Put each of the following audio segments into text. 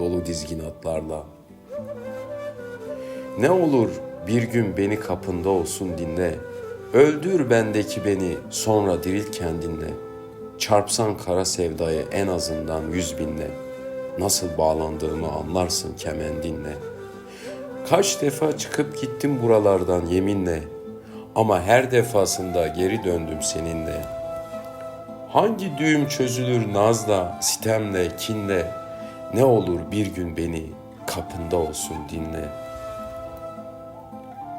dolu dizgin atlarla. Ne olur bir gün beni kapında olsun dinle. Öldür bendeki beni sonra dirilt kendinle. Çarpsan kara sevdayı en azından yüz binle. Nasıl bağlandığımı anlarsın kemendinle. Kaç defa çıkıp gittim buralardan yeminle. Ama her defasında geri döndüm seninle. Hangi düğüm çözülür nazla, sitemle, kinle? Ne olur bir gün beni kapında olsun dinle.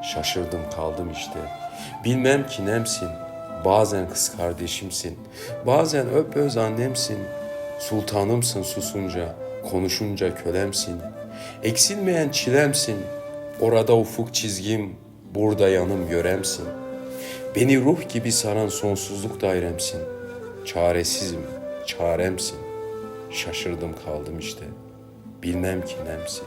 Şaşırdım kaldım işte. Bilmem ki nemsin. Bazen kız kardeşimsin. Bazen öp öz annemsin. Sultanımsın susunca, konuşunca kölemsin. Eksilmeyen çilemsin. Orada ufuk çizgim, burada yanım yöremsin. Beni ruh gibi saran sonsuzluk dairemsin. Çaresizim, çaremsin. Şaşırdım kaldım işte. Bilmem ki nemsin.